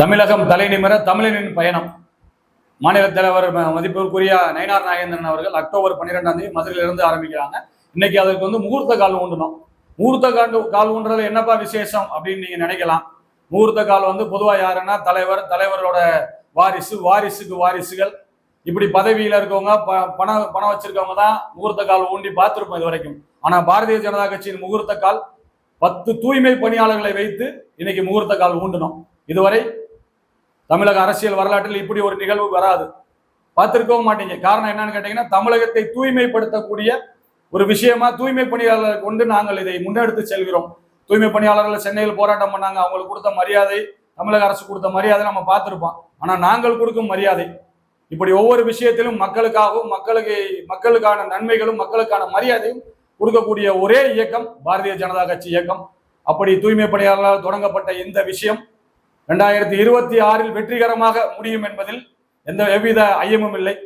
தமிழகம் தலைநிமிர தமிழனின் பயணம். மாநில தலைவர் மதிப்பிற்குரிய நயினார் நாகேந்திரன் அவர்கள் அக்டோபர் பன்னிரெண்டாம் தேதி மதுரையிலிருந்து ஆரம்பிக்கிறாங்க. இன்னைக்கு அதுக்கு வந்து முகூர்த்த கால் ஊண்டணும். முகூர்த்த கால் கால் ஊன்றது என்னப்பா விசேஷம் அப்படின்னு நீங்க நினைக்கலாம். முகூர்த்த கால் வந்து பொதுவாக யாருன்னா தலைவர் தலைவரோட வாரிசு வாரிசுக்கு வாரிசுகள். இப்படி பதவியில இருக்கவங்க ப- பணம் பணம் வச்சிருக்கவங்க தான் முகூர்த்த கால் ஊண்டி பார்த்துருப்போம் இது வரைக்கும். ஆனா பாரதிய ஜனதா கட்சியின் முகூர்த்த கால் பத்து தூய்மை பணியாளர்களை வைத்து இன்னைக்கு முகூர்த்த கால் ஊண்டணும். இதுவரை தமிழக அரசியல் வரலாற்றில் இப்படி ஒரு நிகழ்வு வராது. பார்த்திருக்கவும் மாட்டீங்க. காரணம் என்னன்னு கேட்டீங்கன்னா தமிழகத்தை தூய்மைப்படுத்தக்கூடிய ஒரு விஷயமா தூய்மை பணியாளர்களை கொண்டு நாங்கள் இதை முன்னெடுத்து செல்கிறோம். தூய்மை பணியாளர்கள் சென்னையில் போராட்டம் பண்ணாங்க. அவங்களுக்கு கொடுத்த மரியாதை தமிழக அரசு கொடுத்த மரியாதை நம்ம பார்த்திருப்போம். ஆனால் நாங்கள் கொடுக்கும் மரியாதை இப்படி ஒவ்வொரு விஷயத்திலும் மக்களுக்காகவும் மக்களுக்கு மக்களுக்கான நன்மைகளும் மக்களுக்கான மரியாதையும் கொடுக்கக்கூடிய ஒரே இயக்கம் பாரதிய ஜனதா கட்சி இயக்கம். அப்படி தூய்மை பணியாளர்களால் தொடங்கப்பட்ட இந்த விஷயம் ரெண்டாயிரத்தி இருபத்தி ஆறில் வெற்றிகரமாக முடியும் என்பதில் எந்த எவ்வித ஐயமும் இல்லை.